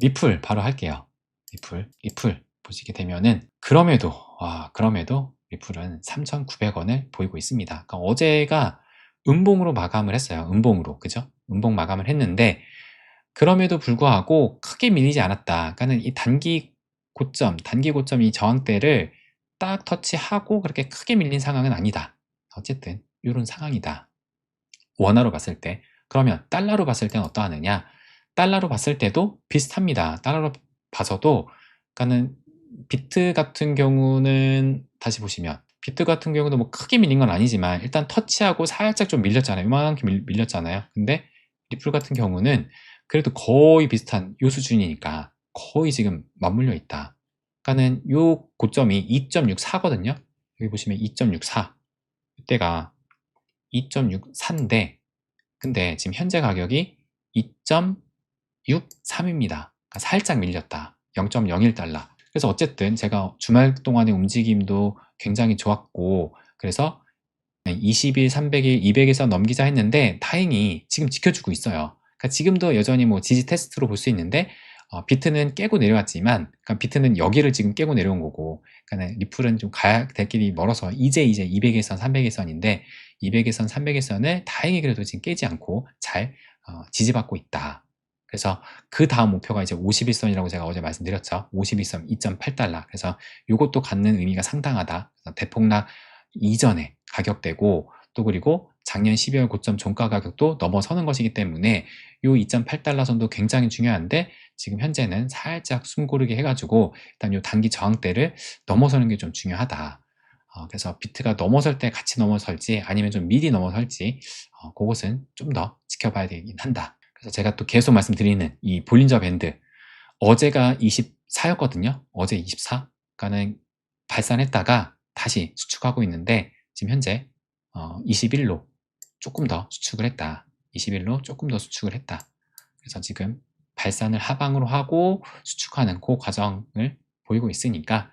리플 바로 할게요. 리플, 리플 보시게 되면은 그럼에도 와 그럼에도 리플은 3,900원을 보이고 있습니다. 그러니까 어제가 음봉으로 마감을 했어요. 음봉으로 그죠? 음봉 마감을 했는데 그럼에도 불구하고 크게 밀리지 않았다. 그러니까는 이 단기 고점, 단기 고점 이 저항대를 딱 터치하고 그렇게 크게 밀린 상황은 아니다. 어쨌든 이런 상황이다. 원화로 봤을 때 그러면 달러로 봤을 때는 어떠하느냐? 달러로 봤을 때도 비슷합니다. 달러로 봐서도 그러니까는 비트 같은 경우는 다시 보시면 비트 같은 경우도 뭐 크게 밀린 건 아니지만 일단 터치하고 살짝 좀 밀렸잖아요. 이만큼 밀, 밀렸잖아요. 근데 리플 같은 경우는 그래도 거의 비슷한 요 수준이니까 거의 지금 맞물려 있다. 그러니까는 요 고점이 2.64거든요. 여기 보시면 2.64. 이때가 2.64인데 근데 지금 현재 가격이 2.63입니다. 그러니까 살짝 밀렸다. 0.01달러. 그래서 어쨌든 제가 주말 동안의 움직임도 굉장히 좋았고 그래서 20일, 300일, 200에서 넘기자 했는데 다행히 지금 지켜주고 있어요. 그러니까 지금도 여전히 뭐 지지 테스트로 볼 수 있는데 어, 비트는 깨고 내려왔지만 그러니까 비트는 여기를 지금 깨고 내려온 거고 그러니까 리플은 좀 가야 될 길이 멀어서 이제 이제 200에선 300에선인데 200에선 300에선을 다행히 그래도 지금 깨지 않고 잘 어, 지지받고 있다. 그래서 그 다음 목표가 이제 51선이라고 제가 어제 말씀드렸죠. 51선 2.8달러. 그래서 이것도 갖는 의미가 상당하다. 대폭락 이전에 가격대고 또 그리고 작년 12월 고점 종가 가격도 넘어서는 것이기 때문에 이 2.8달러 선도 굉장히 중요한데 지금 현재는 살짝 숨고르게 해가지고 일단 이 단기 저항대를 넘어서는 게 좀 중요하다. 어, 그래서 비트가 넘어설 때 같이 넘어설지 아니면 좀 미리 넘어설지 어, 그것은 좀 더 지켜봐야 되긴 한다. 그래서 제가 또 계속 말씀드리는 이 볼린저 밴드 어제가 24였거든요. 어제 24. 그러니까는 발산했다가 다시 수축하고 있는데 지금 현재 어, 21로 조금 더 수축을 했다. 21로 조금 더 수축을 했다. 그래서 지금 발산을 하방으로 하고 수축하는 그 과정을 보이고 있으니까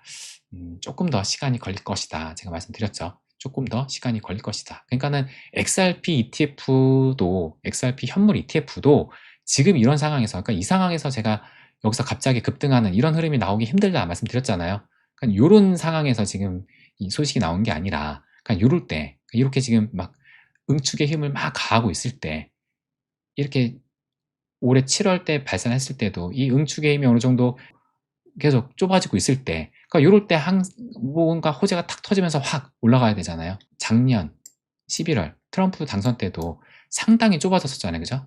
음, 조금 더 시간이 걸릴 것이다. 제가 말씀드렸죠. 조금 더 시간이 걸릴 것이다. 그러니까는 XRP ETF도 XRP 현물 ETF도 지금 이런 상황에서 그러니까 이 상황에서 제가 여기서 갑자기 급등하는 이런 흐름이 나오기 힘들다 말씀드렸잖아요. 그러니까 이런 상황에서 지금 이 소식이 나온 게 아니라 그러니까 이럴 때 이렇게 지금 막 응축의 힘을 막 가하고 있을 때 이렇게 올해 7월 때 발산했을 때도 이 응축의 힘이 어느 정도 계속 좁아지고 있을 때 그러니까 이럴 때 한, 뭔가 호재가 탁 터지면서 확 올라가야 되잖아요. 작년 11월 트럼프 당선 때도 상당히 좁아졌었잖아요. 그죠?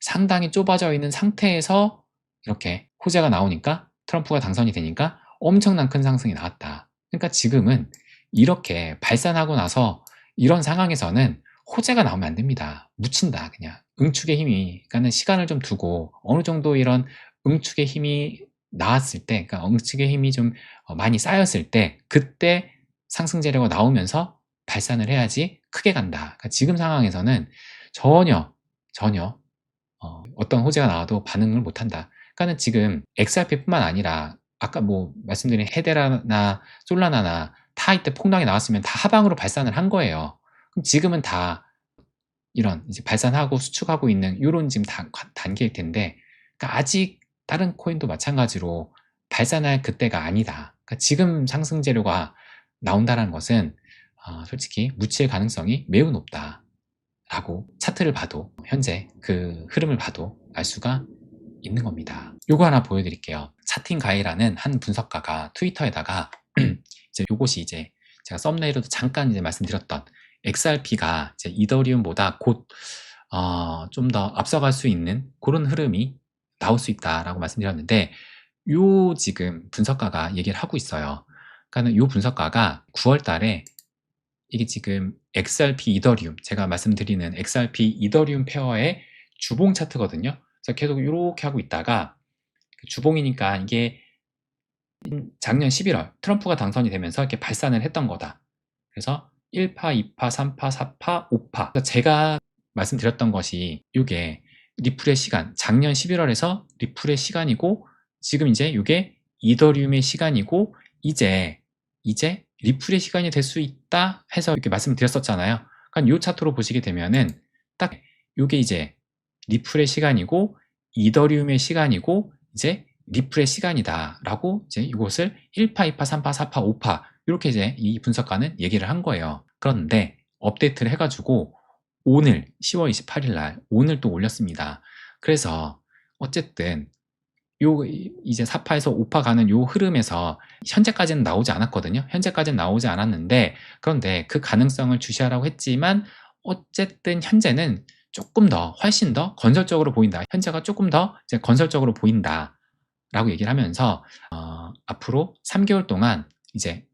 상당히 좁아져 있는 상태에서 이렇게 호재가 나오니까 트럼프가 당선이 되니까 엄청난 큰 상승이 나왔다. 그러니까 지금은 이렇게 발산하고 나서 이런 상황에서는 호재가 나오면 안 됩니다. 묻힌다, 그냥. 응축의 힘이, 그러니까는 시간을 좀 두고 어느 정도 이런 응축의 힘이 나왔을 때, 그러니까 응축의 힘이 좀 어, 많이 쌓였을 때, 그때 상승 재료가 나오면서 발산을 해야지 크게 간다. 그러니까 지금 상황에서는 전혀, 전혀 어, 떤 호재가 나와도 반응을 못 한다. 그러니까는 지금 XRP뿐만 아니라 아까 뭐 말씀드린 헤데라나 솔라나나 타 이때 폭락이 나왔으면 다 하방으로 발산을 한 거예요. 그럼 지금은 다 이런 이제 발산하고 수축하고 있는 이런 지금 다, 단계일 텐데 그러니까 아직 다른 코인도 마찬가지로 발산할 그때가 아니다. 그러니까 지금 상승 재료가 나온다는 것은 어, 솔직히 묻힐 가능성이 매우 높다. 라고 차트를 봐도 현재 그 흐름을 봐도 알 수가 있는 겁니다. 요거 하나 보여드릴게요. 차팅 가이라는 한 분석가가 트위터에다가 이제 요것이 이제 제가 썸네일로도 잠깐 이제 말씀드렸던 XRP가 이제 이더리움보다 곧 어, 좀더 앞서갈 수 있는 그런 흐름이 나올 수 있다라고 말씀드렸는데 요 지금 분석가가 얘기를 하고 있어요. 그러니까 요 분석가가 9월 달에 이게 지금 XRP 이더리움 제가 말씀드리는 XRP 이더리움 페어의 주봉 차트거든요. 그래서 계속 이렇게 하고 있다가 주봉이니까 이게 작년 11월 트럼프가 당선이 되면서 이렇게 발산을 했던 거다. 그래서 1파, 2파, 3파, 4파, 5파. 제가 말씀드렸던 것이 이게 리플의 시간, 작년 11월에서 리플의 시간이고 지금 이제 이게 이더리움의 시간이고 이제 이제 리플의 시간이 될 수 있다 해서 이렇게 말씀드렸었잖아요. 그러니까 이 차트로 보시게 되면은 딱 이게 이제 리플의 시간이고 이더리움의 시간이고 이제 리플의 시간이다라고 이제 이것을 1파, 2파, 3파, 4파, 5파 이렇게 이제 이 분석가는 얘기를 한 거예요. 그런데 업데이트를 해가지고 오늘 10월 28일 날 오늘 또 올렸습니다. 그래서 어쨌든 요 이제 4파에서 5파 가는 요 흐름에서 현재까지는 나오지 않았거든요. 현재까지는 나오지 않았는데 그런데 그 가능성을 주시하라고 했지만 어쨌든 현재는 조금 더 훨씬 더 건설적으로 보인다. 현재가 조금 더 이제 건설적으로 보인다. 라고 얘기를 하면서 어, 앞으로 3개월 동안 이제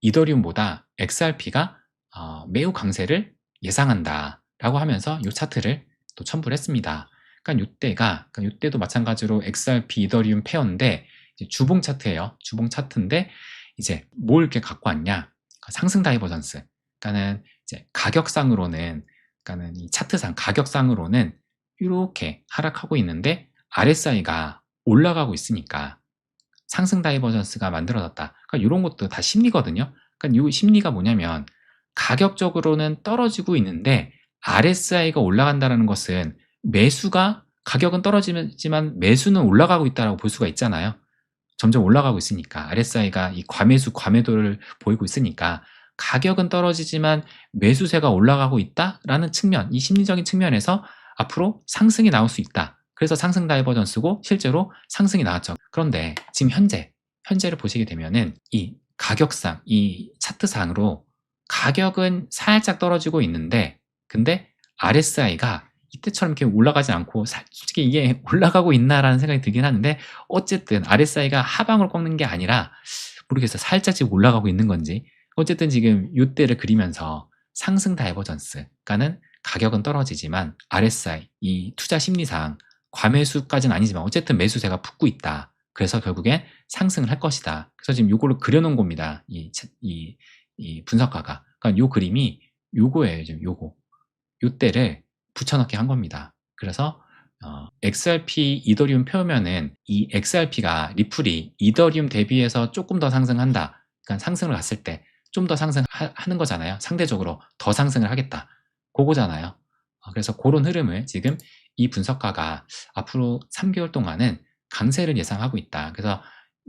이더리움보다 XRP가 어, 매우 강세를 예상한다 라고 하면서 이 차트를 또 첨부를 했습니다. 그러니까 이때가 그러니까 이때도 마찬가지로 XRP 이더리움 페어인데 주봉 차트예요. 주봉 차트인데 이제 뭘 이렇게 갖고 왔냐? 그러니까 상승 다이버전스. 그러니까는 이제 가격상으로는 그러니까는 이 차트상 가격상으로는 이렇게 하락하고 있는데 RSI가 올라가고 있으니까 상승 다이버전스가 만들어졌다. 그러니까 이런 것도 다 심리거든요. 그러니까 이 심리가 뭐냐면 가격적으로는 떨어지고 있는데 RSI가 올라간다는 것은 매수가 가격은 떨어지지만 매수는 올라가고 있다고 볼 수가 있잖아요. 점점 올라가고 있으니까 RSI가 이 과매수 과매도를 보이고 있으니까 가격은 떨어지지만 매수세가 올라가고 있다라는 측면, 이 심리적인 측면에서 앞으로 상승이 나올 수 있다. 그래서 상승 다이버전스고 실제로 상승이 나왔죠. 그런데 지금 현재 현재를 보시게 되면은 이 가격상, 이 차트상으로 가격은 살짝 떨어지고 있는데 근데 RSI가 이때처럼 이렇게 올라가지 않고 솔직히 이게 올라가고 있나라는 생각이 들긴 하는데 어쨌든 RSI가 하방을 꺾는 게 아니라 모르겠어요. 살짝 지금 올라가고 있는 건지 어쨌든 지금 이때를 그리면서 상승 다이버전스가는 가격은 떨어지지만 RSI 이 투자 심리상 과매수까지는 아니지만 어쨌든 매수세가 붙고 있다. 그래서 결국엔 상승을 할 것이다. 그래서 지금 요거를 그려놓은 겁니다. 이, 이, 이 분석가가. 그러니까 요 그림이 요거예요. 지금 요거. 요때를 붙여넣기 한 겁니다. 그래서 어, XRP 이더리움 표면은 이 XRP가 리플이 이더리움 대비해서 조금 더 상승한다. 그러니까 상승을 갔을 때 좀 더 상승하는 거잖아요. 상대적으로 더 상승을 하겠다. 그거잖아요. 어, 그래서 그런 흐름을 지금 이 분석가가 앞으로 3개월 동안은 강세를 예상하고 있다. 그래서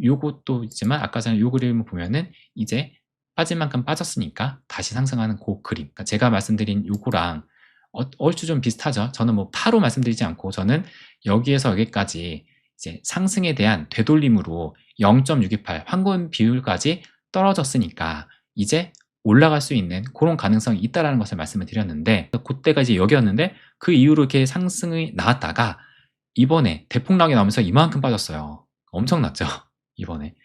요것도 있지만 아까 전에 요 그림을 보면은 이제 빠질 만큼 빠졌으니까 다시 상승하는 그 그림. 그러니까 제가 말씀드린 요거랑 어, 얼추 좀 비슷하죠. 저는 뭐 파로 말씀드리지 않고 저는 여기에서 여기까지 이제 상승에 대한 되돌림으로 0.628 황금 비율까지 떨어졌으니까 이제 올라갈 수 있는 그런 가능성이 있다라는 것을 말씀을 드렸는데 그때가 이제 여기였는데 그 이후로 이렇게 상승이 나왔다가 이번에 대폭락이 나오면서 이만큼 빠졌어요. 엄청났죠. 이번에.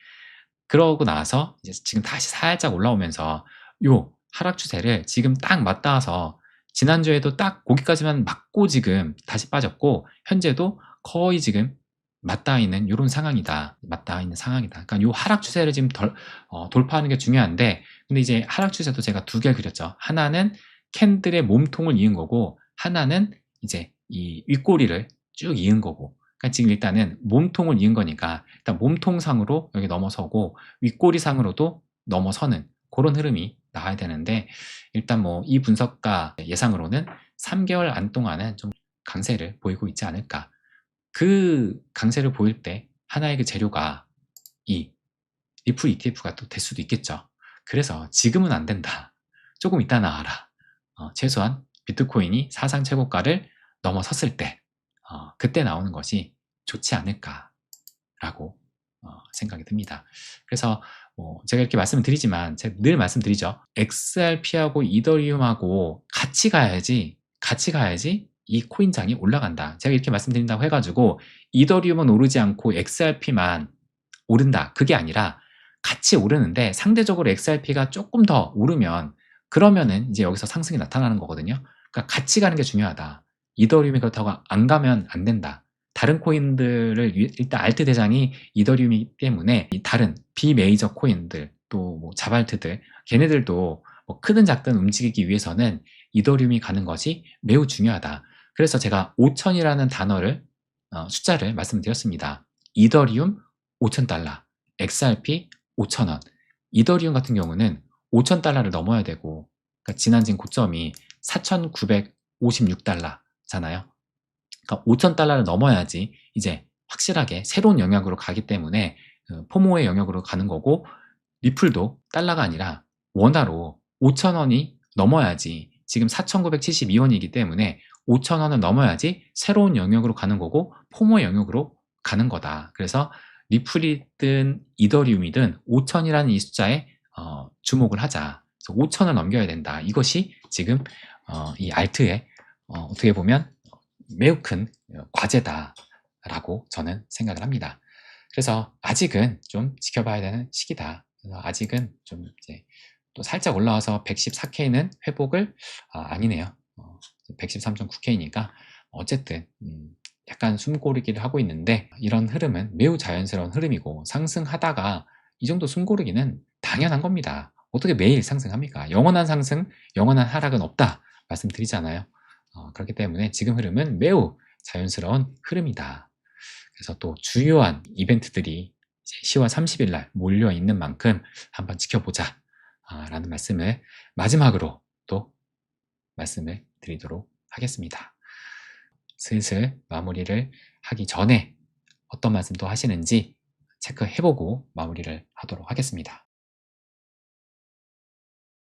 그러고 나서 이제 지금 다시 살짝 올라오면서 요 하락 추세를 지금 딱 맞닿아서 지난주에도 딱 거기까지만 맞고 지금 다시 빠졌고 현재도 거의 지금 맞닿아 있는 이런 상황이다. 맞닿아 있는 상황이다. 그러니까 이 하락 추세를 지금 덜, 어, 돌파하는 게 중요한데 근데 이제 하락 추세도 제가 두 개 그렸죠. 하나는 캔들의 몸통을 이은 거고 하나는 이제 이 윗꼬리를 쭉 이은 거고 그러니까 지금 일단은 몸통을 이은 거니까 일단 몸통상으로 여기 넘어서고 윗꼬리상으로도 넘어서는 그런 흐름이 나와야 되는데 일단 뭐 이 분석가 예상으로는 3개월 안 동안은 좀 강세를 보이고 있지 않을까. 그 강세를 보일 때 하나의 그 재료가 이 리플 ETF가 또 될 수도 있겠죠. 그래서 지금은 안 된다. 조금 이따 나와라. 어, 최소한 비트코인이 사상 최고가를 넘어섰을 때 어, 그때 나오는 것이 좋지 않을까라고 어, 생각이 듭니다. 그래서 뭐 제가 이렇게 말씀을 드리지만 제가 늘 말씀드리죠. XRP하고 이더리움하고 같이 가야지 같이 가야지 이 코인장이 올라간다. 제가 이렇게 말씀드린다고 해가지고 이더리움은 오르지 않고 XRP만 오른다. 그게 아니라 같이 오르는데 상대적으로 XRP가 조금 더 오르면 그러면은 이제 여기서 상승이 나타나는 거거든요. 그러니까 같이 가는 게 중요하다. 이더리움이 그렇다고 안 가면 안 된다. 다른 코인들을 일단 알트 대장이 이더리움이기 때문에 다른 비메이저 코인들 또 뭐 자발트들 걔네들도 뭐 크든 작든 움직이기 위해서는 이더리움이 가는 것이 매우 중요하다. 그래서 제가 5천이라는 단어를 어, 숫자를 말씀드렸습니다. 이더리움 5천 달러, XRP 5천 원. 이더리움 같은 경우는 5천 달러를 넘어야 되고 그러니까 지난 진 고점이 4,956달러 잖아요. 그러니까 5천 달러를 넘어야지 이제 확실하게 새로운 영역으로 가기 때문에 그 포모의 영역으로 가는 거고 리플도 달러가 아니라 원화로 5,000원이 넘어야지 지금 4,972원이기 때문에 5,000원을 넘어야지 새로운 영역으로 가는 거고 포모 영역으로 가는 거다. 그래서 리플이든 이더리움이든 5,000이라는 이 숫자에 어, 주목을 하자. 그래서 5,000을 넘겨야 된다. 이것이 지금 어, 이 알트의 어, 어떻게 보면 매우 큰 과제다라고 저는 생각을 합니다. 그래서 아직은 좀 지켜봐야 되는 시기다. 그래서 아직은 좀 이제 또 살짝 올라와서 114K는 회복을 아, 니네요 113.9K니까 어쨌든 음, 약간 숨고르기를 하고 있는데 이런 흐름은 매우 자연스러운 흐름이고 상승하다가 이 정도 숨고르기는 당연한 겁니다. 어떻게 매일 상승합니까? 영원한 상승, 영원한 하락은 없다 말씀드리잖아요. 어, 그렇기 때문에 지금 흐름은 매우 자연스러운 흐름이다. 그래서 또 주요한 이벤트들이 10월 30일 날 몰려 있는 만큼 한번 지켜보자 아, 라는 말씀을 마지막으로 또 말씀을 드리도록 하겠습니다. 슬슬 마무리를 하기 전에 어떤 말씀도 하시는지 체크해보고 마무리를 하도록 하겠습니다.